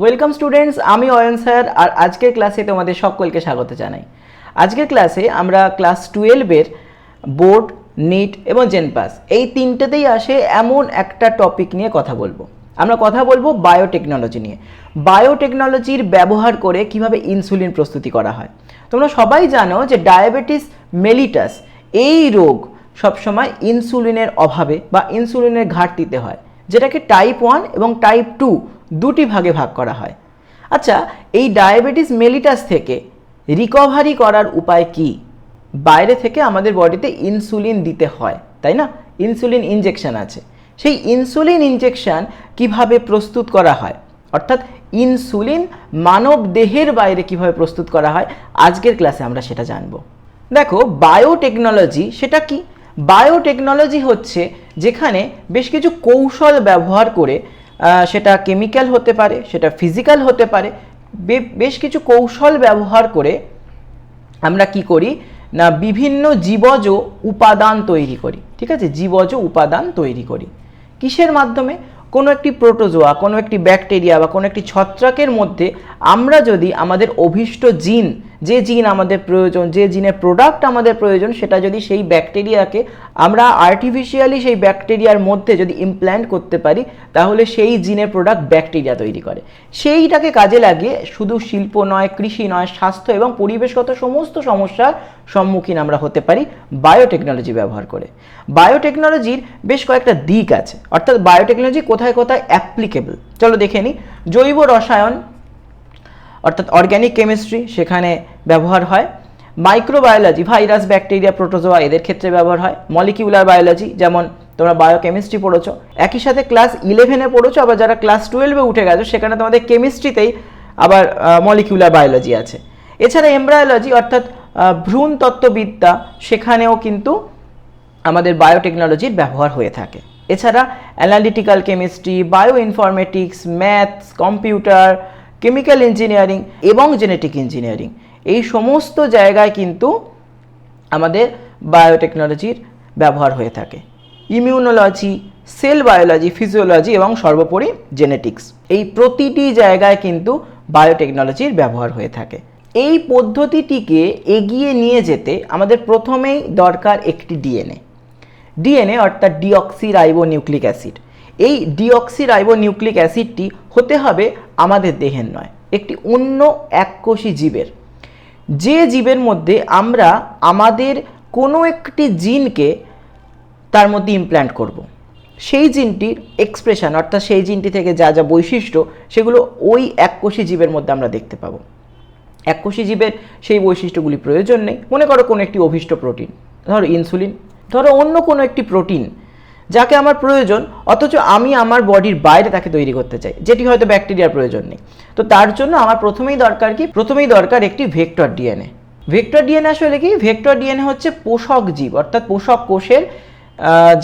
Welcome students আমি Ayan sir, আর আজকের ক্লাসে তোমাদের সকলকে স্বাগত জানাই। আজকের ক্লাসে আমরা ক্লাস টুয়েলভের বোর্ড নিট এবং জেনপাস এই তিনটেতেই আসে এমন একটা টপিক নিয়ে কথা বলব। আমরা কথা বলব বায়োটেকনোলজি নিয়ে। বায়োটেকনোলজির ব্যবহার করে কীভাবে ইনসুলিন প্রস্তুতি করা হয়। তোমরা সবাই জানো যে ডায়াবেটিস মেলিটাস এই রোগ সবসময় ইনসুলিনের অভাবে বা ইনসুলিনের ঘাটতিতে হয়, যেটাকে টাইপ ওয়ান এবং টাইপ টু দুটি ভাগে ভাগ করা হয়। আচ্ছা এই ডায়াবেটিস মেলিটাস থেকে রিকভারি করার উপায় কি? বাইরে থেকে আমাদের বডিতে ইনসুলিন দিতে হয়, তাই না? ইনসুলিন ইনজেকশন আছে। সেই ইনসুলিন ইনজেকশন কীভাবে প্রস্তুত করা হয়? অর্থাৎ ইনসুলিন মানব দেহের বাইরে কীভাবে প্রস্তুত করা হয়? আজকের ক্লাসে আমরা সেটা জানব। দেখো, বায়োটেকনোলজি সেটা কি? বায়োটেকনোলজি হচ্ছে যেখানে বেশ কিছু কৌশল ব্যবহার করে সেটা কেমিক্যাল হতে পারে, সেটা ফিজিক্যাল হতে পারে বেশ কিছু কৌশল ব্যবহার করে আমরা কি করি? না, বিভিন্ন জীবজ উপাদান তৈরি করি, ঠিক আছে? জীবজ উপাদান তৈরি করি। কিসের মাধ্যমে? কোনো একটি প্রোটোজোয়া কোনো একটি ব্যাকটেরিয়া বা কোনো একটি ছত্রাকের মধ্যে আমরা যদি আমাদের অভীষ্ট জিন যে জিন আমাদের প্রয়োজন, যে জিনের প্রোডাক্ট আমাদের প্রয়োজন, সেটা যদি সেই ব্যাকটেরিয়াকে আমরা আর্টিফিশিয়ালি সেই ব্যাকটেরিয়ার মধ্যে যদি ইমপ্ল্যান্ট করতে পারি, তাহলে সেই জিনের প্রোডাক্ট ব্যাকটেরিয়া তৈরি করে। সেইটাকে কাজে লাগিয়ে শুধু শিল্প নয়, কৃষি নয়, স্বাস্থ্য এবং পরিবেশগত সমস্ত সমস্যার সম্মুখীন আমরা হতে পারি বায়োটেকনোলজি ব্যবহার করে। বায়োটেকনোলজির বেশ কয়েকটা দিক আছে। অর্থাৎ বায়োটেকনোলজি কোথায় কোথায় অ্যাপ্লিকেবল চলো দেখে নিই জৈব রসায়ন অর্থাৎ অর্গ্যানিক কেমিস্ট্রি সেখানে ব্যবহার হয়। মাইক্রোবায়োলজি ভাইরাস ব্যাকটেরিয়া প্রোটোজোয়া এদের ক্ষেত্রে ব্যবহার হয়। মলিকিউলার বায়োলজি যেমন তোমরা বায়োকেমিস্ট্রি পড়েছো। একই সাথে ক্লাস ইলেভেনে পড়েছো, আবার যারা ক্লাস টুয়েলভে উঠে গেছো, সেখানে তোমাদের কেমিস্ট্রিতেই আবার মলিকিউলার বায়োলজি আছে। এছাড়া এমব্রায়োলজি অর্থাৎ ভ্রূণ তত্ত্ববিদ্যা, সেখানেও কিন্তু আমাদের বায়োটেকনোলজির ব্যবহার হয়ে থাকে। এছাড়া analytical chemistry bioinformatics maths computer chemical engineering এবং জেনেটিক ইঞ্জিনিয়ারিং। এই সমস্ত জায়গায় কিন্তু আমাদের বায়োটেকনোলজির ব্যবহার হয়ে থাকে। ইমিউনোলজি, সেল বায়োলজি, ফিজিওলজি এবং সর্বোপরি জেনেটিক্স। এই প্রতিটি জায়গায় কিন্তু বায়োটেকনোলজির ব্যবহার হয়ে থাকে। এই পদ্ধতিটিকে এগিয়ে নিয়ে যেতে আমাদের প্রথমেই দরকার একটি ডিএনএ। ডিএনএ অর্থাৎ ডিঅক্সি রাইবো নিউক্লিক অ্যাসিড। এই ডিঅক্সি রাইবো নিউক্লিক অ্যাসিডটি হতে হবে আমাদের দেহের নয়, একটি অন্য এককোষী জীবের যে জীবের মধ্যে আমরা আমাদের কোনো একটি জিনকে তার মধ্যে ইমপ্ল্যান্ট করব। সেই জিনটির এক্সপ্রেশন অর্থাৎ সেই জিনটি থেকে যা যা বৈশিষ্ট্য, সেগুলো ওই এককোষী জীবের মধ্যে আমরা দেখতে পাবো এককোষী জীবের সেই বৈশিষ্ট্যগুলি প্রয়োজন নেই মনে করো কোনো একটি অভিষ্ট প্রোটিন ধরো ইনসুলিন ধরো অন্য কোনো একটি প্রোটিন যাকে আমার প্রয়োজন, অথচ আমি আমার বডির বাইরে তাকে তৈরি করতে চাই, যেটি হয়তো ব্যাকটেরিয়ার প্রয়োজন নেই। তো তার জন্য আমার প্রথমেই দরকার কি? প্রথমেই দরকার একটি ভেক্টর ডিএনএ। ভেক্টর ডিএনএ আসলে কি? ভেক্টর ডিএনএ হচ্ছে পোষক জীব, অর্থাৎ পোষক কোষের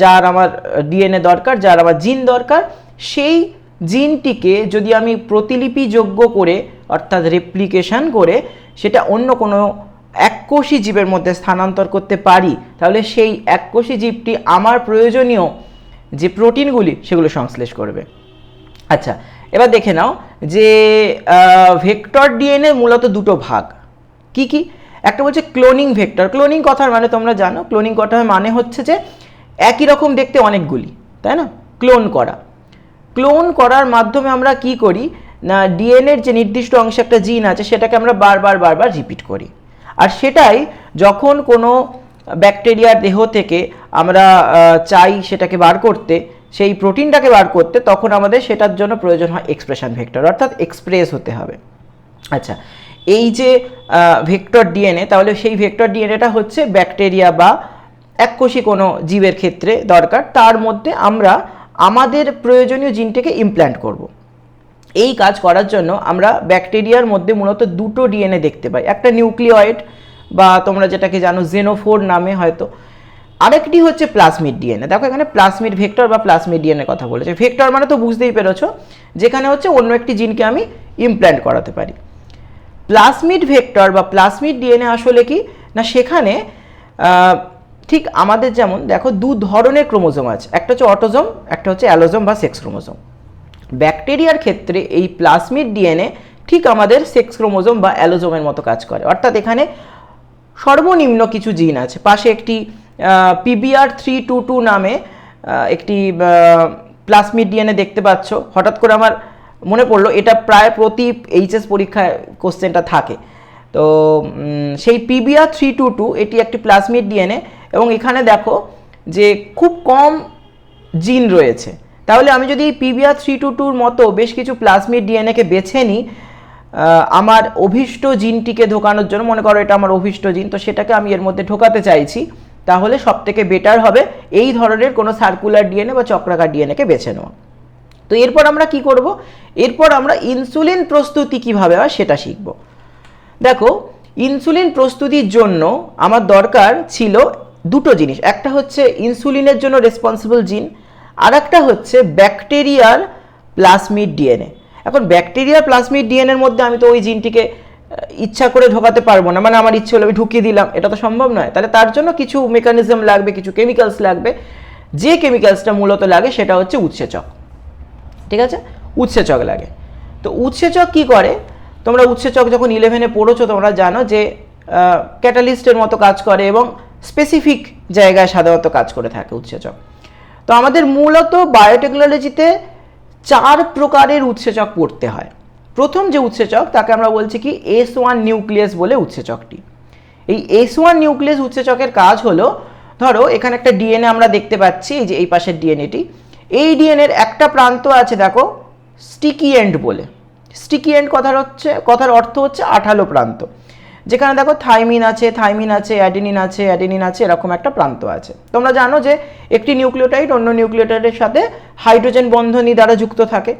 যার আমার ডিএনএ দরকার, যার আমার জিন দরকার, সেই জিনটিকে যদি আমি প্রতিলিপিযোগ্য করে, অর্থাৎ রেপ্লিকেশন করে, সেটা অন্য কোনো এককোষী জীবের মধ্যে স্থানান্তর করতে পারি, তাহলে সেই এককোষী জীবটি আমার প্রয়োজনীয় যে প্রোটিনগুলি সেগুলো সংশ্লেষ করবে। আচ্ছা এবার দেখে নাও যে ভেক্টর ডিএনএ মূলত দুটো ভাগ। কি কি? একটা বলছে ক্লোনিং ভেক্টর। ক্লোনিং কথার মানে তোমরা জানো, ক্লোনিং কথার মানে হচ্ছে যে, একই রকম দেখতে অনেকগুলি, তাই না? ক্লোন করা। ক্লোন করার মাধ্যমে আমরা কি করি? না, ডিএনএর যে নির্দিষ্ট অংশে একটা জিন আছে, সেটাকে আমরা বারবার বারবার রিপিট করি। আর সেটাই যখন কোনো ব্যাকটেরিয়ার দেহ থেকে আমরা চাই সেটাকে বার করতে, সেই প্রোটিনটাকে বার করতে, তখন আমাদের সেটার জন্য প্রয়োজন হয় এক্সপ্রেশন ভেক্টর অর্থাৎ এক্সপ্রেস হতে হবে আচ্ছা এই যে ভেক্টর ডিএনএ তাহলে সেই ভেক্টর ডিএনএটা হচ্ছে ব্যাকটেরিয়া বা এককোষী কোনো জীবের ক্ষেত্রে দরকার তার মধ্যে আমরা আমাদের প্রয়োজনীয় জিনটাকে ইমপ্ল্যান্ট করব। এই কাজ করার জন্য আমরা ব্যাকটেরিয়ার মধ্যে মূলত দুটো ডিএনএ দেখতে পাই। একটা নিউক্লিয়েড বা তোমরা যেটাকে জানো জেনোফোর নামে হয়তো। আরেকটি হচ্ছে প্লাসমিড ডিএনএ। দেখো এখানে প্লাসমিড ভেক্টর বা প্লাজমিড ডিএনএ কথা বলেছে। ভেক্টর মানে তো বুঝতেই পেরেছ, যেখানে হচ্ছে অন্য একটি জিনকে আমি ইমপ্ল্যান্ট করাতে পারি। প্লাসমিড ভেক্টর বা প্লাসমিড ডিএনএ আসলে কি? না, সেখানে ঠিক আমাদের যেমন, দেখো দু ধরনের ক্রোমোজোম আছে। একটা হচ্ছে অটোজোম, একটা হচ্ছে অ্যালোজোম বা সেক্স ক্রোমোজোম। ব্যাকটেরিয়ার ক্ষেত্রে এই প্লাসমিড ডিএনএ ঠিক আমাদের সেক্স ক্রোমোজোম বা অ্যালোজোমের মতো কাজ করে। অর্থাৎ এখানে সর্বনিম্ন কিছু জিন আছে। পাশে একটি পিবিআর থ্রি টু টু নামে একটি প্লাসমিড ডিএনএ দেখতে পাচ্ছ। হঠাৎ করে আমার মনে পড়ল, এটা প্রায় প্রতি এইচএস পরীক্ষায় কোশ্চেনটা থাকে। তো সেই পিবিআর থ্রি টু টু, এটি একটি প্লাসমিড ডিএনএ এবং এখানে দেখো যে খুব কম জিন রয়েছে। তাহলে আমি যদি পিবিআর থ্রি টু টুর মতো বেশ কিছু প্লাজমিড ডিএনএকে বেছে নিই আমার অভীষ্ট জিনটিকে ঢোকানোর জন্য, মনে করো এটা আমার অভীষ্ট জিন, তো সেটাকে আমি এর মধ্যে ঢোকাতে চাইছি, তাহলে সব থেকে বেটার হবে এই ধরনের কোনো সার্কুলার ডিএনএ বা চক্রাকার ডিএনএকে বেছে নেওয়া। তো এরপর আমরা কি করব? এরপর আমরা ইনসুলিন প্রস্তুতি কীভাবে হয় সেটা শিখব। দেখো, ইনসুলিন প্রস্তুতির জন্য আমার দরকার ছিল দুটো জিনিস। একটা হচ্ছে ইনসুলিনের জন্য রেসপন্সিবল জিন আর একটা হচ্ছে ব্যাকটেরিয়ার প্লাসমিড ডিএনএ। এখন ব্যাকটেরিয়ার প্লাসমিড ডিএনএর মধ্যে আমি তো ওই জিনটিকে ইচ্ছা করে ঢোকাতে পারব না। মানে আমার ইচ্ছে হলো আমি ঢুকিয়ে দিলাম, এটা তো সম্ভব নয়। তাহলে তার জন্য কিছু মেকানিজম লাগবে, কিছু কেমিক্যালস লাগবে। যে কেমিক্যালসটা মূলত লাগে সেটা হচ্ছে উৎসেচক। ঠিক আছে? উৎসেচক লাগে। তো উৎসেচক কি করে? তোমরা উৎসেচক যখন ইলেভেনে পড়েছো, তোমরা জানো যে ক্যাটালিস্টের মতো কাজ করে এবং স্পেসিফিক জায়গায় সাধারণত কাজ করে থাকে উৎসেচক। তো আমাদের মূলত বায়োটেকনোলজিতে চার প্রকারের উৎসেচক পড়তে হয়। প্রথম যে উৎসেচক, তাকে আমরা বলছি কি এস ওয়ান নিউক্লিয়াস বলে উৎসেচকটি। এই এস ওয়ান নিউক্লিয়াস উৎসেচকের কাজ হলো, ধরো এখানে একটা ডিএনএ আমরা দেখতে পাচ্ছি, এই যে এই পাশের ডিএনএটি এই ডিএনএর একটা প্রান্ত আছে, দেখো স্টিকি এন্ড বলে। স্টিকি এন্ড কথার হচ্ছে, কথার অর্থ হচ্ছে আঠালো প্রান্ত। যেখানে দেখো থাইমিন আছে থাইমিন আছে, অ্যাডেনিন আছে অ্যাডেনিন আছে, এরকম একটা প্রান্ত আছে। তোমরা জানো যে একটি নিউক্লিওটাইড অন্য নিউক্লিওটাইডের সাথে হাইড্রোজেন বন্ধনী দ্বারা যুক্ত থাকে।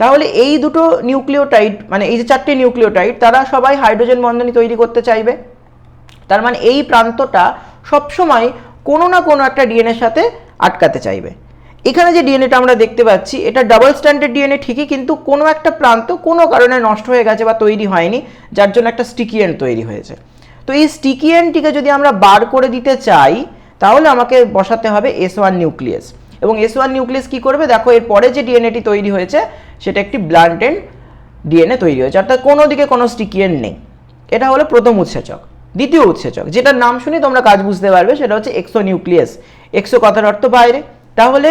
তাহলে এই দুটো নিউক্লিওটাইড মানে এই যে চারটে নিউক্লিওটাইড, তারা সবাই হাইড্রোজেন বন্ধনী তৈরি করতে চাইবে। তার মানে এই প্রান্তটা সবসময় কোনো না কোনো একটা ডিএনএর সাথে আটকাতে চাইবে। এখানে যে ডিএনএটা আমরা দেখতে পাচ্ছি, এটা ডাবল স্ট্যান্ডার্ড ডিএনএ ঠিকই, কিন্তু কোনো একটা প্রান্ত কোনো কারণে নষ্ট হয়ে গেছে বা তৈরি হয়নি, যার জন্য একটা স্টিকি এন্ড তৈরি হয়েছে। তো এই স্টিকি এন্ডটিকে যদি আমরা বার করে দিতে চাই, তাহলে আমাকে বসাতে হবে এস ওয়ান নিউক্লিয়াস এবং এস ওয়ান নিউক্লিয়াস কী করবে? দেখো, এর পরে যে ডিএনএটি তৈরি হয়েছে, সেটা একটি ব্লান্ট এন্ড ডিএনএ তৈরি হয়েছে। অর্থাৎ কোনো দিকে কোনো স্টিকি এন্ড নেই। এটা হলো প্রথম উৎসেচক। দ্বিতীয় উৎসেচক। যেটার নাম শুনে তোমরা কাজ বুঝতে পারবে, সেটা হচ্ছে এক্সো নিউক্লিয়াস এক্সো কথার অর্থ বাইরে। তাহলে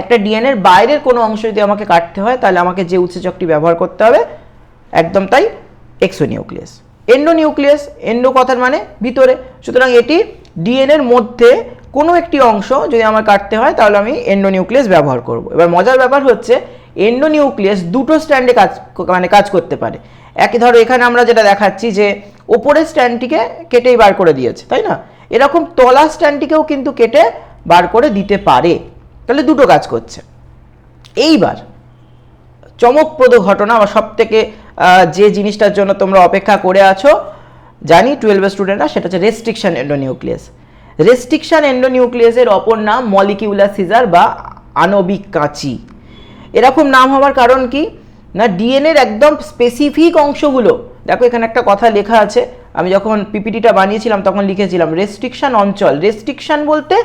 একটা ডিএনএর বাইরের কোনো অংশ যদি আমাকে কাটতে হয়, তাহলে আমাকে যে উৎসেচকটি ব্যবহার করতে হবে, একদম তাই exonuclease endonuclease endo কথার মানে ভিতরে। সুতরাং এটি ডিএনএর মধ্যে কোনো একটি অংশ যদি আমার কাটতে হয়, তাহলে আমি এন্ডো নিউক্লিয়াস ব্যবহার করব। এবার মজার ব্যাপার হচ্ছে এন্ডো নিউক্লিয়াস দুটো স্ট্যান্ডে কাজ মানে কাজ করতে পারে। একই ধরো, এখানে আমরা যেটা দেখাচ্ছি যে, ওপরের স্ট্যান্ডটিকে কেটেই বার করে দিয়েছে, তাই না? এরকম তলা স্ট্যান্ডটিকেও কিন্তু কেটে বার করে দিতে পারে, তাহলে দুটো কাজ করছে। এইবার চমকপ্রদ ঘটনা বা সব থেকে যে জিনিসটার জন্য তোমরা অপেক্ষা করে আছো, জানি টুয়েলভের স্টুডেন্টরা সেটা হচ্ছে রেস্ট্রিকশন এন্ডোনিউক্লিয়াস রেস্ট্রিকশন এন্ডোনিউক্লিয়াসের অপর নাম মলিকিউলার সিজার বা আণবিক কাঁচি। এরকম নাম হওয়ার কারণ কি? না ডিএনএর একদম স্পেসিফিক অংশগুলো। দেখো, এখানে একটা কথা লেখা আছে। আমি যখন পিপিটিটা বানিয়েছিলাম, তখন লিখেছিলাম রেস্ট্রিকশন অঞ্চল। রেস্ট্রিকশন বলতে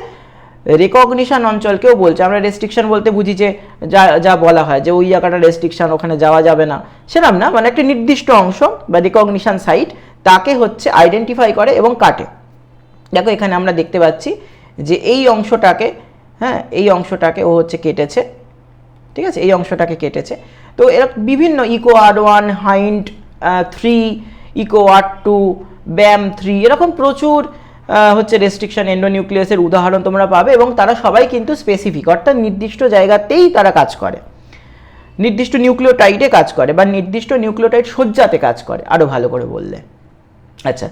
রেকগনিশন অঞ্চলকেও বলছে, আমরা রেস্ট্রিকশন বলতে বুঝি যে যা যা বলা হয়, যে ওই জায়গাটা রেস্ট্রিকশন ওখানে যাওয়া যাবে না। সেরকম না মানে একটা নির্দিষ্ট অংশ বা রেকগনিশন সাইট তাকে হচ্ছে আইডেন্টিফাই করে এবং কাটে। দেখো এখানে আমরা দেখতে পাচ্ছি যে এই অংশটাকে হ্যাঁ এই অংশটাকে ও হচ্ছে কেটেছে, ঠিক আছে? এই অংশটাকে কেটেছে। তো এরা বিভিন্ন Eco R one Hind three Eco R two Bam three এরকম প্রচুর হচ্ছে রেস্ট্রিকশন এন্ডোনিউক্লিয়াসের উদাহরণ তোমরা পাবে এবং তারা সবাই কিন্তু স্পেসিফিক অর্থাৎ নির্দিষ্ট জায়গাতেই তারা কাজ করে। নির্দিষ্ট নিউক্লিওটাইডে কাজ করে বা নির্দিষ্ট নিউক্লিওটাইড সজ্জাতে কাজ করে আরও ভালো করে বললে। আচ্ছা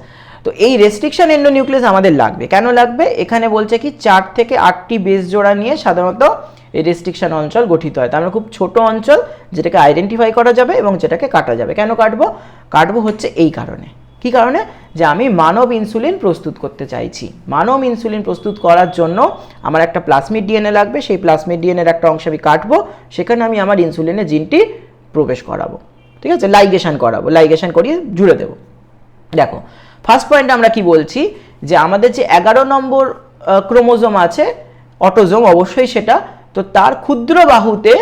তো এই রেস্ট্রিকশন এন্ডোনিউক্লিয়াস আমাদের লাগবে। কেন লাগবে? এখানে বলছে কি, চার থেকে আটটি বেস জোড়া নিয়ে সাধারণত এই রেস্ট্রিকশন অঞ্চল গঠিত হয়। তার মানে খুব ছোট অঞ্চল যেটাকে আইডেন্টিফাই করা যাবে এবং যেটাকে কাটা যাবে। কেন কাটবো? কাটবো হচ্ছে এই কারণে। কি কারণে? যে আমি মানব ইনসুলিন প্রস্তুত করতে চাইছি। মানব ইনসুলিন প্রস্তুত করার জন্য আমার একটা প্লাসমিড ডিএনএ লাগবে, সেই প্লাসমিড ডিএনএর একটা অংশ আমি কাটবো, সেখানে আমি আমার ইনসুলিনের জিনটি প্রবেশ করাবো। ঠিক আছে? লাইগেশন করাবো, লাইগেশন করিয়ে জুড়ে দেবো। দেখো ফার্স্ট পয়েন্ট আমরা কি বলছি? যে আমাদের যে এগারো নম্বর ক্রোমোজোম আছে, অটোজোম, অবশ্যই সেটা, তো তার ক্ষুদ্র বাহুতে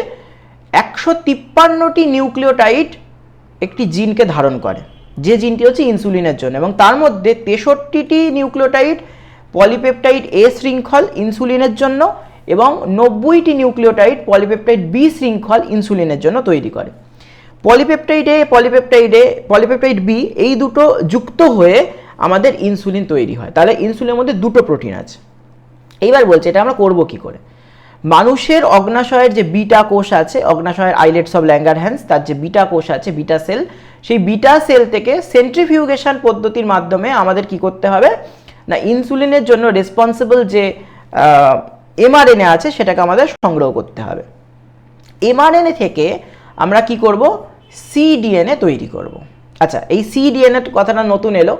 একশো তিপ্পান্নটি নিউক্লিওটাইড একটি জিনকে ধারণ করে। যে জিনটি হচ্ছে ইনসুলিনের জন্য এবং তার মধ্যে তেষট্টিটি নিউক্লিওটাইড, পলিপেপটাইড এ শৃঙ্খল ইনসুলিনের জন্য এবং নব্বইটি নিউক্লিওটাইড, পলিপেপটাইড বি শৃঙ্খল ইনসুলিনের জন্য তৈরি করে। Polypeptide A polypeptide A, polypeptide B এই দুটো যুক্ত হয়ে আমাদের ইনসুলিন তৈরি হয়। তাহলে ইনসুলিনের মধ্যে দুটো প্রোটিন আছে। এইবার বলছে, এটা আমরা করব কি করে? মানুষের অগ্নাশয়ের যে বিটা কোষ আছে, অগ্নাশয়ের আইলেটস অফ ল্যাঙ্গার হ্যান্স তার যে বিটা কোষ আছে, বিটা সেল সেই বিটা সেল থেকে সেন্ট্রিফিউগেশন পদ্ধতির মাধ্যমে আমাদের কি করতে হবে? না ইনসুলিনের জন্য রেসপন্সিবল যে এমআরএনএ আছে, সেটাকে আমাদের সংগ্রহ করতে হবে। এমআরএনএ থেকে আমরা কি করব? সিডিএনএ তৈরি করব। আচ্ছা এই সিডিএনএ কথাটা নতুন এলো।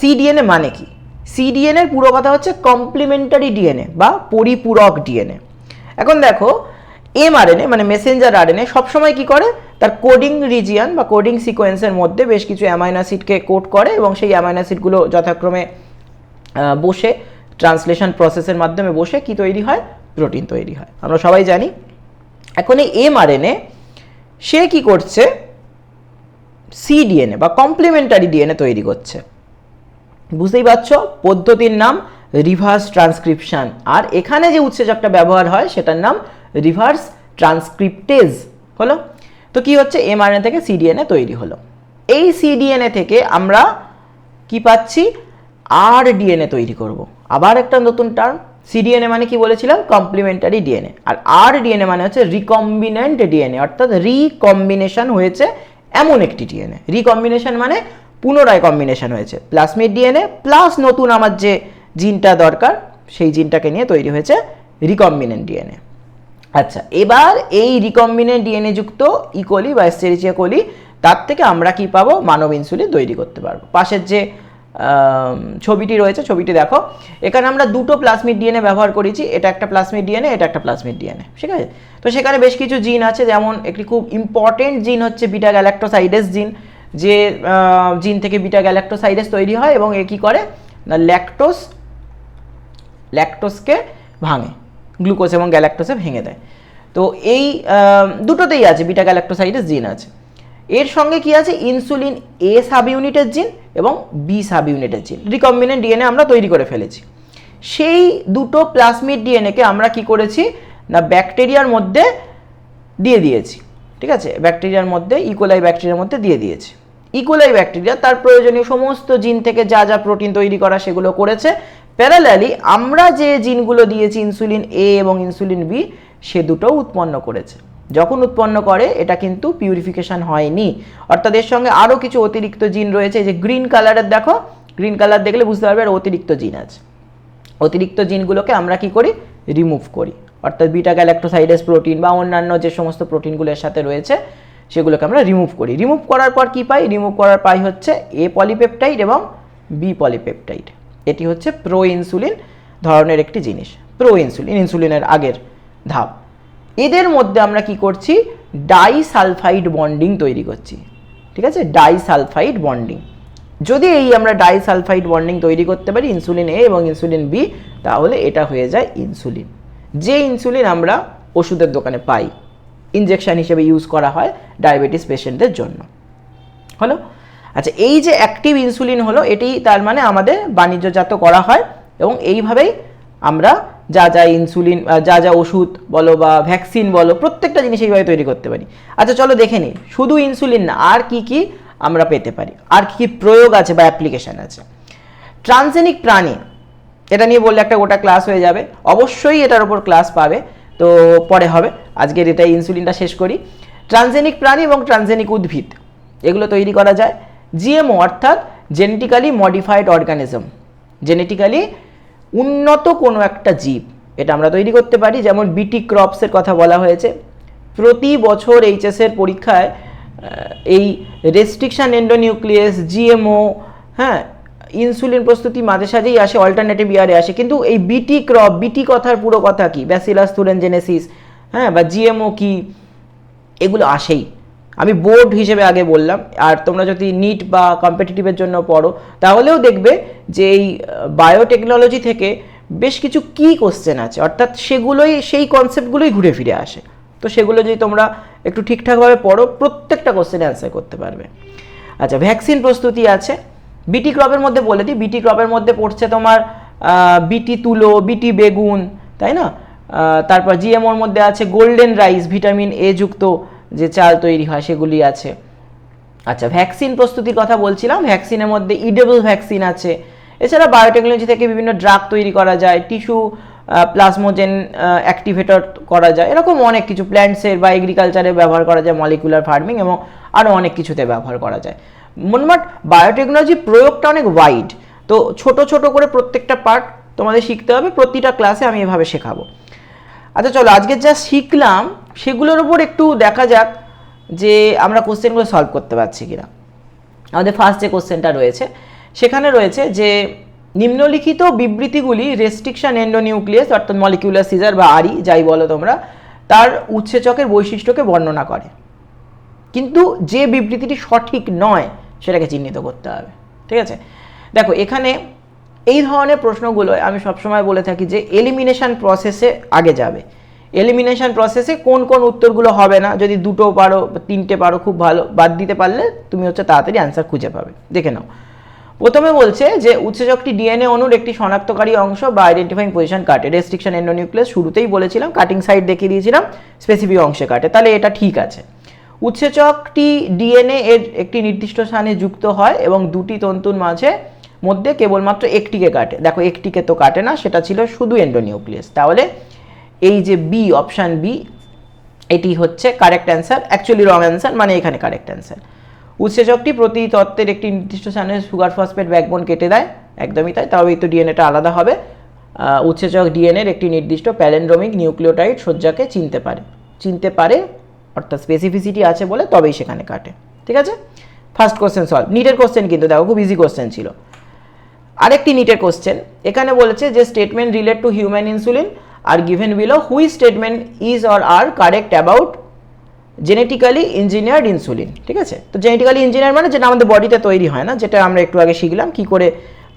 সিডিএনএ মানে কি? সিডিএনএর পুরো কথা হচ্ছে কমপ্লিমেন্টারি ডিএনএ বা পরিপূরক ডিএনএ এখন দেখো এমআরএনএ মানে মেসেঞ্জার আরএনএ সবসময় কি করে? তার কোডিং রিজিয়ান বা কোডিং সিকোয়েন্সের মধ্যে বেশ কিছু অ্যামাইনো অ্যাসিডকে কোড করে এবং সেই অ্যামাইনো অ্যাসিডগুলো যথাক্রমে বসে ট্রান্সলেশন প্রসেসের মাধ্যমে বসে কি তৈরি হয়? প্রোটিন তৈরি হয়। আমরা সবাই জানি, এখন এই এমআরএনএ সে কি করছে? সিডিএনএ বা কমপ্লিমেন্টারি ডিএনএ তৈরি করছে। বুঝতেই পারছ? পদ্ধতির নাম রিভার্স ট্রান্সক্রিপশন আর এখানে যে উৎসেচকটা ব্যবহার হয়, সেটার নাম রিভার্স ট্রান্সক্রিপ্টেজ হলো? তো কি হচ্ছে? এমআরএনএ থেকে সিডিএনএ তৈরি হলো। এই সিডিএনএ থেকে আমরা কি পাচ্ছি? আর ডিএনএ তৈরি করব। আবার একটা নতুন টার্ম সিডিএনএ মানে কি বলেছিলাম? কমপ্লিমেন্টারি ডিএনএ আর আর ডিএনএ মানে হচ্ছে রিকম্বিনেন্ট ডিএনএ অর্থাৎ রিকম্বিনেশন হয়েছে এমন একটি ডিএনএ রিকম্বিনেশন মানে পুনরায় কম্বিনেশন হয়েছে। প্লাসমিড ডিএনএ প্লাস নতুন আমার যে জিনটা দরকার, সেই জিনটাকে নিয়ে তৈরি হয়েছে রিকম্বিনেন্ট ডিএনএ আচ্ছা এবার এই রিকম্বিনেন্ট ডিএনএ যুক্ত ইকোলি বা এস্টেরিচিয়া কোলি তার থেকে আমরা কি পাবো? মানব ইনসুলিন তৈরি করতে পারব। পাশের যে ছবিটি রয়েছে, ছবিটি দেখো। এখানে আমরা দুটো প্লাসমিড ডিএনএ ব্যবহার করেছি। এটা একটা প্লাসমিড ডিএনএ এটা একটা প্লাসমিড ডিএনএ ঠিক আছে? তো সেখানে বেশ কিছু জিন আছে, যেমন একটি খুব ইম্পর্টেন্ট জিন হচ্ছে বিটা গ্যালাক্টোসাইডেস জিন যে জিন থেকে বিটা গ্যালাক্টোসাইডেস তৈরি হয় এবং এ কী করে? না ল্যাকটোস ল্যাকটোসকে ভাঙে। গ্লুকোজ এবং গ্যালাক্টোসে ভেঙে দেয়। তো এই দুটোতেই আছে বিটা গ্যালাক্টোসাইডের জিন আছে। এর সঙ্গে কি আছে? ইনসুলিন এ সাব ইউনিটের জিন এবং বি সাব ইউনিটের জিন। রিকম্বিনেন্ট ডিএনএ আমরা তৈরি করে ফেলেছি। সেই দুটো প্লাসমিড ডিএনএকে আমরা কি করেছি? না, ব্যাকটেরিয়ার মধ্যে দিয়ে দিয়েছি। ঠিক আছে? ব্যাকটেরিয়ার মধ্যে ইকোলাই ব্যাকটেরিয়ার মধ্যে দিয়ে দিয়েছি। ইকোলাই ব্যাকটেরিয়া তার প্রয়োজনীয় সমস্ত জিন থেকে যা যা প্রোটিন তৈরি করা সেগুলো করেছে। প্যারালালি আমরা যে জিনগুলো দিয়েছি ইনসুলিন এ এবং ইনসুলিন বি সে দুটোও উৎপন্ন করেছে। যখন উৎপন্ন করে, এটা কিন্তু পিউরিফিকেশন হয়নি। অর্থাৎ এর সঙ্গে আরও কিছু অতিরিক্ত জিন রয়েছে যে গ্রিন কালারের দেখো গ্রিন কালার দেখলে বুঝতে পারবে আর অতিরিক্ত জিন আছে। অতিরিক্ত জিনগুলোকে আমরা কি করি? রিমুভ করি। অর্থাৎ বিটা গ্যালাক্টোসাইডেস প্রোটিন বা অন্যান্য যে সমস্ত প্রোটিনগুলোর সাথে রয়েছে, সেগুলোকে আমরা রিমুভ করি। রিমুভ করার পর কি পাই? রিমুভ করার পাই হচ্ছে এ পলিপেপটাইড এবং বি পলিপেপটাইড এটি হচ্ছে প্রো ইনসুলিন ধরনের একটি জিনিস প্রো ইনসুলিন ইনসুলিনের আগের ধাপ। এদের মধ্যে আমরা কি করছি? ডাইসালফাইড বন্ডিং তৈরি করছি। ঠিক আছে? Disulphide bonding. যদি এই আমরা ডাইসালফাইড বন্ডিং তৈরি করতে পারি, ইনসুলিন এ এবং ইনসুলিন বি, তাহলে এটা হয়ে যায় ইনসুলিন। যে ইনসুলিন আমরা ওষুধের দোকানে পাই, ইনজেকশন হিসেবে ইউজ করা হয় ডায়াবেটিস পেশেন্টদের জন্য। হলো? আচ্ছা এই যে অ্যাক্টিভ ইনসুলিন হলো এটি তার মানে আমাদের বাণিজ্যজাত করা হয় এবং এইভাবেই আমরা যা যা ইনসুলিন যা যা ওষুধ বলো বা ভ্যাকসিন বলো, প্রত্যেকটা জিনিস এইভাবে তৈরি করতে পারি। আচ্ছা চলো দেখে নিই। শুধু ইনসুলিন না, আর কি কি আমরা পেতে পারি? আর কি কি প্রয়োগ আছে বা অ্যাপ্লিকেশন আছে? ট্রান্সজেনিক প্রাণী, এটা নিয়ে বললে একটা গোটা ক্লাস হয়ে যাবে। অবশ্যই এটার উপর ক্লাস পাবে। তো পরে হবে। আজকের এটা ইনসুলিনটা শেষ করি। ট্রান্সজেনিক প্রাণী এবং ট্রান্সজেনিক উদ্ভিদ, এগুলো তৈরি করা যায়। জিএমও অর্থাৎ জেনেটিক্যালি মডিফাইড অর্গানিজম জেনেটিক্যালি উন্নত কোনো একটা জীব, এটা আমরা তৈরি করতে পারি, যেমন বিটি ক্রপসের কথা বলা হয়েছে। প্রতি বছর এইচএসের পরীক্ষায় এই রেস্ট্রিকশন এন্ডোনিউক্লিয়াস জিএমও হ্যাঁ ইনসুলিন প্রস্তুতি মাঝে সাঝেই আসে অল্টারনেটিভ ইয়ারে আসে। কিন্তু এই বিটি ক্রপ বিটি কথার পুরো কথা কি? ব্যাসিলাস জেনেসিস হ্যাঁ বা জিএমও কি? এগুলো আসেই। আমি বোর্ড হিসেবে আগে বললাম। আর তোমরা যদি নিট বা কম্পিটিটিভের জন্য পড়ো, তাহলেও দেখবে যে এই বায়োটেকনোলজি থেকে বেশ কিছু কি কোশ্চেন আছে। অর্থাৎ সেগুলোই, সেই কনসেপ্টগুলোই ঘুরে ফিরে আসে। তো সেগুলো যদি তোমরা একটু ঠিকঠাকভাবে পড়ো, প্রত্যেকটা কোশ্চেনে অ্যান্সার করতে পারবে। আচ্ছা ভ্যাকসিন প্রস্তুতি আছে। বিটি ক্রপের মধ্যে বলে দিই। বিটি ক্রপের মধ্যে পড়ছে তোমার বিটি তুলো বিটি বেগুন, তাই না? তারপর জিএমওর মধ্যে আছে গোল্ডেন রাইস ভিটামিন এ যুক্ত যে চাল তৈরি হয়, সেগুলি আছে। আচ্ছা ভ্যাকসিন প্রস্তুতির কথা বলছিলাম ভ্যাকসিনের মধ্যে ইডেবল ভ্যাকসিন আছে। এছাড়া বায়োটেকনোলজি থেকে বিভিন্ন ড্রাগ তৈরি করা যায় টিস্যু প্লাজমোজেন অ্যাক্টিভেটর করা যায়। এরকম অনেক কিছু প্ল্যান্টসের বা এগ্রিকালচারে ব্যবহার করা যায় মলিকুলার ফার্মিং এবং আরও অনেক কিছুতে ব্যবহার করা যায়। মোটমাট বায়োটেকনোলজি প্রয়োগটা অনেক ওয়াইড তো ছোট ছোট করে প্রত্যেকটা পার্ট তোমাদের শিখতে হবে, প্রতিটা ক্লাসে আমি এভাবে শেখাবো। আচ্ছা চলো, আজকে যা শিখলাম সেগুলোর উপর একটু দেখা যাক যে আমরা কোশ্চেনগুলো সলভ করতে পারছি কিনা। আমাদের ফার্স্ট যে কোশ্চেনটা রয়েছে, সেখানে রয়েছে যে নিম্নলিখিত বিবৃতিগুলি রেস্ট্রিকশন এন্ডোনিউক্লিয়াস অর্থাৎ মলিকিউলার সিজার বা আরি যাই বলো তোমরা, তার উৎসেচকের বৈশিষ্ট্যকে বর্ণনা করে। কিন্তু যে বিবৃতিটি সঠিক নয়, সেটাকে চিহ্নিত করতে হবে, ঠিক আছে? দেখো, এখানে এই ধরনের প্রশ্নগুলো আমি সবসময় বলে থাকি যে এলিমিনেশন প্রসেসে আগে যাবে। এলিমিনেশন প্রসেসে কোন কোন উত্তরগুলো হবে না। যদি দুটো পারো, তিনটে পারো, খুব ভালো। বাদ দিতে পারলে তুমি হচ্ছে তাড়াতাড়ি অ্যান্সার খুঁজে পাবে। দেখে নাও। প্রথমে বলছে যে, উৎসেচকটি ডিএনএ অণুর একটি শনাক্তকারী অংশ বা আইডেন্টিফাইং পজিশন কাটে। রেস্ট্রিকশন এন্ডোনিউক্লিয়াস শুরুতেই বলেছিলাম কাটিং সাইড দেখিয়ে দিয়েছিলাম স্পেসিফিক অংশে কাটে। তাহলে এটা ঠিক আছে। উৎসেচকটি ডিএনএ এর একটি নির্দিষ্ট স্থানে যুক্ত হয় এবং দুটি তন্তুর মাঝে, মধ্যে কেবলমাত্র একটিকে কাটে। দেখো, একটিকে তো কাটে না, সেটা ছিল শুধু এন্ডোনিউক্লিয়াস তাহলে এই যে বি অপশান বি এটি হচ্ছে correct answer actually wrong answer মানে এখানে কারেক্ট অ্যান্সার উৎসেচকটি প্রতি তত্ত্বের একটি নির্দিষ্ট স্থানে সুগার ফসফেট ব্যাকবোন কেটে দেয়, একদমই তাই তবে তো ডিএনএটা আলাদা হবে। উৎসেচক ডিএনএর একটি নির্দিষ্ট প্যালেন্ড্রোমিক নিউক্লিওটাইড সজ্জাকে চিনতে পারে। চিনতে পারে, অর্থাৎ স্পেসিফিসিটি আছে বলে তবেই সেখানে কাটে। ঠিক আছে? ফার্স্ট কোশ্চেন সলভ নিটের কোশ্চেন কিন্তু দেখো, খুব ইজি কোশ্চেন ছিল। আরেকটি নিটের কোশ্চেন এখানে বলেছে যে statement relate to human insulin R given below which statement is or are correct about genetically engineered insulin ঠিক আছে? তো জেনেটিক্যালি ইঞ্জিনিয়ার মানে যেটা আমাদের বডিতে তৈরি হয় না, যেটা আমরা একটু আগে শিখলাম কি করে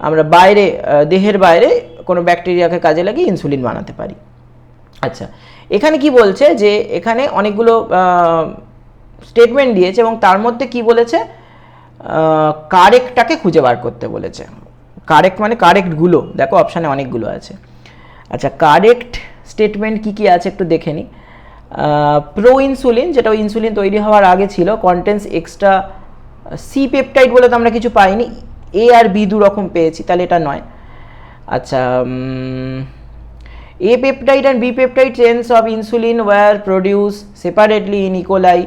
আমরা বাইরে দেহের বাইরে কোনো ব্যাকটেরিয়াকে কাজে লাগিয়ে ইনসুলিন বানাতে পারি। আচ্ছা এখানে কি বলছে যে এখানে অনেকগুলো স্টেটমেন্ট দিয়েছে এবং তার মধ্যে কি বলেছে? কারেক্টটাকে খুঁজে বার করতে বলেছে। কারেক্ট মানে কারেক্টগুলো দেখো অপশানে অনেকগুলো আছে। আচ্ছা কারেক্ট স্টেটমেন্ট কী কী আছে একটু দেখে নিই প্রো ইনসুলিন যেটা ইনসুলিন তৈরি হওয়ার আগে ছিল কন্টেন্স এক্সট্রা সি পেপটাইড বলে তো আমরা কিছু পাইনি এ আর বি রকম পেয়েছি, তাহলে এটা নয়। আচ্ছা A peptide and B peptide chains of insulin were produce separately in E coli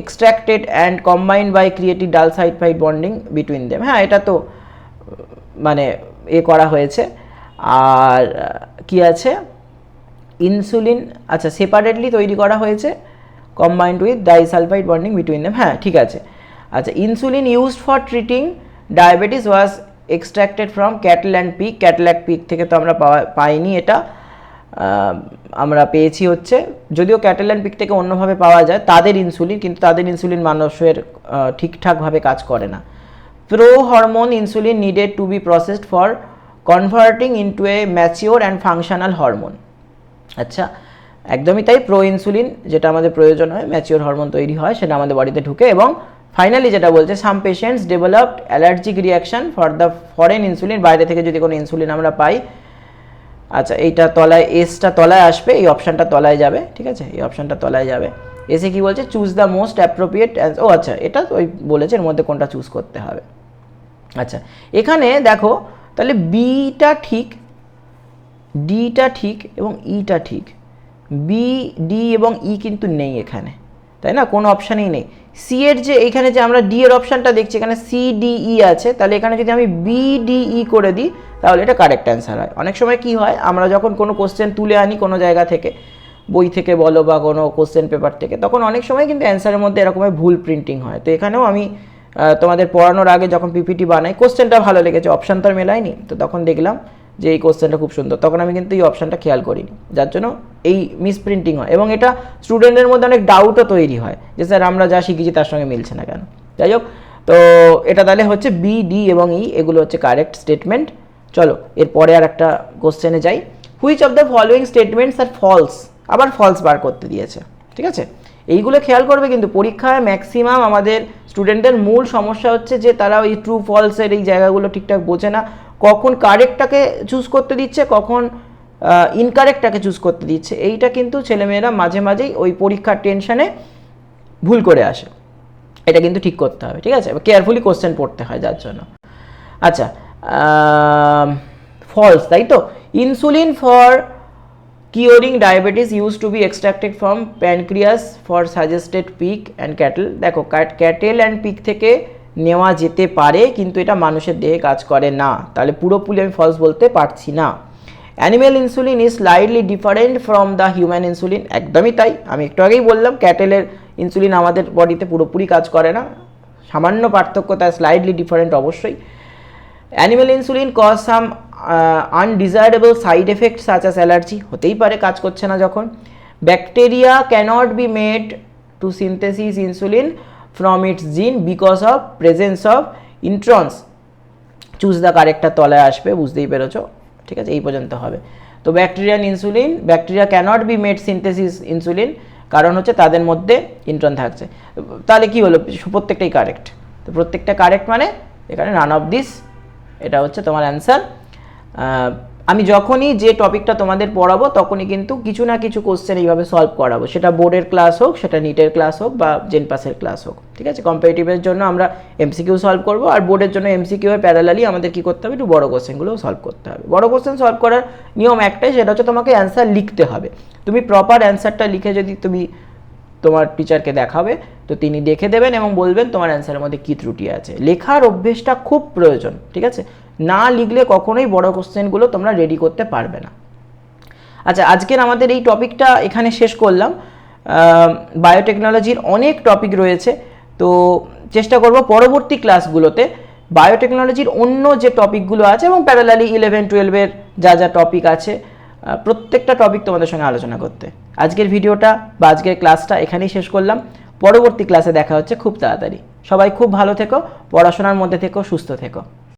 extracted and combined by creative disulphide bonding between them হ্যাঁ এটা তো মানে এ করা হয়েছে। আর কি আছে? ইনসুলিন আচ্ছা সেপারেটলি তৈরি করা হয়েছে combined with disulphide bonding between them হ্যাঁ ঠিক আছে। আচ্ছা insulin used for treating diabetes was extracted from cattle and pig cattle and pig থেকে তো আমরা পাওয়া, পাইনি এটা। আমরা পেয়েছি হচ্ছে, যদিও ক্যাটল অ্যান্ড পিক থেকে অন্যভাবে পাওয়া যায়, তাদের ইনসুলিন কিন্তু তাদের ইনসুলিন মানুষের ঠিকঠাকভাবে কাজ করে না। Pro hormone insulin needed to be processed for converting into a mature and functional hormone আচ্ছা একদমই তাই প্রো ইনসুলিন যেটা আমাদের প্রয়োজন হয় ম্যাচিওর হরমোন তৈরি হয়, সেটা আমাদের বডিতে ঢুকে এবং ফাইনালি যেটা বলছে some patients developed allergic reaction for the foreign insulin বাইরে থেকে যদি কোনো ইনসুলিন আমরা পাই আচ্ছা এইটা তলায় এসটা তলায় আসবে, এই অপশানটা তলায় যাবে, ঠিক আছে? এই অপশানটা তলায় যাবে। এসে কি বলছে? চুজ দ্য মোস্ট অ্যাপ্রোপ্রিয়েট ও আচ্ছা এটা ওই বলেছে, এর মধ্যে কোনটা চুজ করতে হবে। আচ্ছা এখানে দেখো তাহলে বিটা ঠিক ডিটা ঠিক এবং ইটা ঠিক। বি ডি এবং ই কিন্তু নেই এখানে, তাই না? কোনো অপশানই নেই। সি এর যে এখানে যে আমরা ডি এর অপশানটা দেখছি, এখানে সি ডি ই আছে, তাহলে এখানে যদি আমি বি ডি ই করে দিই, তাহলে এটা কারেক্ট অ্যান্সার হয়। অনেক সময় কি হয়, আমরা যখন কোনো কোশ্চেন তুলে আনি কোনো জায়গা থেকে, বই থেকে বলো বা কোনো কোশ্চেন পেপার থেকে, তখন অনেক সময় কিন্তু অ্যান্সারের মধ্যে এরকমের ভুল প্রিন্টিং হয়। তো এখানেও আমি তোমাদের পড়ানোর আগে যখন পিপিটি বানাই কোশ্চেনটা ভালো লেগেছে অপশান তো আর মেলায়নি। তো তখন দেখলাম যে এই কোশ্চেনটা খুব সুন্দর। তখন আমি কিন্তু এই অপশানটা খেয়াল করিনি। যার জন্য এই মিসপ্রিন্টিং হয়। এবং এটা স্টুডেন্টের মধ্যে অনেক ডাউটও তৈরি হয় যে, স্যার, আমরা যা শিখেছি তার সঙ্গে মিলছে না কেন? যাই হোক, তো এটা তাহলে হচ্ছে বি ডি এবং ই এগুলো হচ্ছে কারেক্ট স্টেটমেন্ট চলো এরপরে আর একটা কোশ্চেনে যাই। Which of the following statements are false আবার ফলস বার করতে দিয়েছে। ঠিক আছে? এইগুলো খেয়াল করবে কিন্তু পরীক্ষায় ম্যাক্সিমাম আমাদের স্টুডেন্টদের মূল সমস্যা হচ্ছে যে তারা ওই ট্রু ফলসের এই জায়গাগুলো ঠিকঠাক বোঝে না। কখন কারেক্টটাকে চুজ করতে দিচ্ছে, কখন ইনকারেক্টটাকে চুজ করতে দিচ্ছে। এইটা কিন্তু ছেলেমেয়েরা মাঝে মাঝেই ওই পরীক্ষার টেনশানে ভুল করে আসে। এটা কিন্তু ঠিক করতে হবে, ঠিক আছে? কেয়ারফুলি কোশ্চেন পড়তে হয় যার জন্য। আচ্ছা ফলস তাই তো? Insulin for curing diabetes use to be extracted from pancreas for suggested pig and cattle দেখো ক্যাটেল অ্যান্ড পিক থেকে নেওয়া যেতে পারে, কিন্তু এটা মানুষের দেহে কাজ করে না। তাহলে পুরোপুরি আমি ফলস বলতে পারছি না। Animal insulin is slightly different from the human insulin একদমই তাই। আমি একটু আগেই বললাম ক্যাটেলের ইনসুলিন আমাদের বডিতে পুরোপুরি কাজ করে না। সামান্য পার্থক্য তাই স্লাইডলি ডিফারেন্ট অবশ্যই। Animal insulin cause some undesirable side effect such as allergy হতেই পারে, কাজ করছে না যখন। Bacteria cannot be made to synthesis insulin from its gene because of presence of introns choose the corrector তলায় আসবে, বুঝতেই পেরেছ? ঠিক আছে, এই পর্যন্ত হবে। তো bacterial insulin bacteria cannot be made synthesis insulin কারণ হচ্ছে তাদের মধ্যে ইন্ট্রন থাকছে। তাহলে কি হলো? প্রত্যেকটাই কারেক্ট তো প্রত্যেকটা কারেক্ট মানে এখানে রান অফ দিস এটা হচ্ছে তোমার অ্যান্সার আমি যখনই যে টপিকটা তোমাদের পড়াবো, তখনই কিন্তু কিছু না কিছু কোশ্চেন এইভাবে সলভ করাবো। সেটা বোর্ডের ক্লাস হোক, সেটা নিটের ক্লাস হোক বা জেন পাসের ক্লাস হোক, ঠিক আছে? কম্পিটিটিভের জন্য আমরা এমসিকিউ সলভ করব আর বোর্ডের জন্য এমসিকিউ এর প্যারালালি আমাদের কী করতে হবে? একটু বড় কোশ্চেনগুলোও সলভ করতে হবে। বড় কোশ্চেন সলভ করার নিয়ম একটাই, সেটা হচ্ছে তোমাকে অ্যান্সার লিখতে হবে। তুমি প্রপার অ্যান্সারটা লিখে যদি তুমি তোমার টিচারকে দেখাবে, তো তিনি দেখে দেবেন এবং বলবেন তোমার অ্যান্সারের মধ্যে কী ত্রুটি আছে। লেখার অভ্যেসটা খুব প্রয়োজন, ঠিক আছে? না লিখলে কখনোই বড় কোশ্চেনগুলো তোমরা রেডি করতে পারবে না। আচ্ছা আজকের আমাদের এই টপিকটা এখানে শেষ করলাম। বায়োটেকনোলজির অনেক টপিক রয়েছে, তো চেষ্টা করব পরবর্তী ক্লাসগুলোতে বায়োটেকনোলজির অন্য যে টপিকগুলো আছে এবং প্যারালালি ইলেভেন টুয়েলভের যা যা টপিক আছে প্রত্যেকটা টপিক তোমাদের সঙ্গে আলোচনা করতে। আজকের ভিডিওটা বা আজকের ক্লাসটা এখানেই শেষ করলাম। পরবর্তী ক্লাসে দেখা হচ্ছে খুব তাড়াতাড়ি। সবাই খুব ভালো থেকো, পড়াশোনার মধ্যে থেকো, সুস্থ থেকো।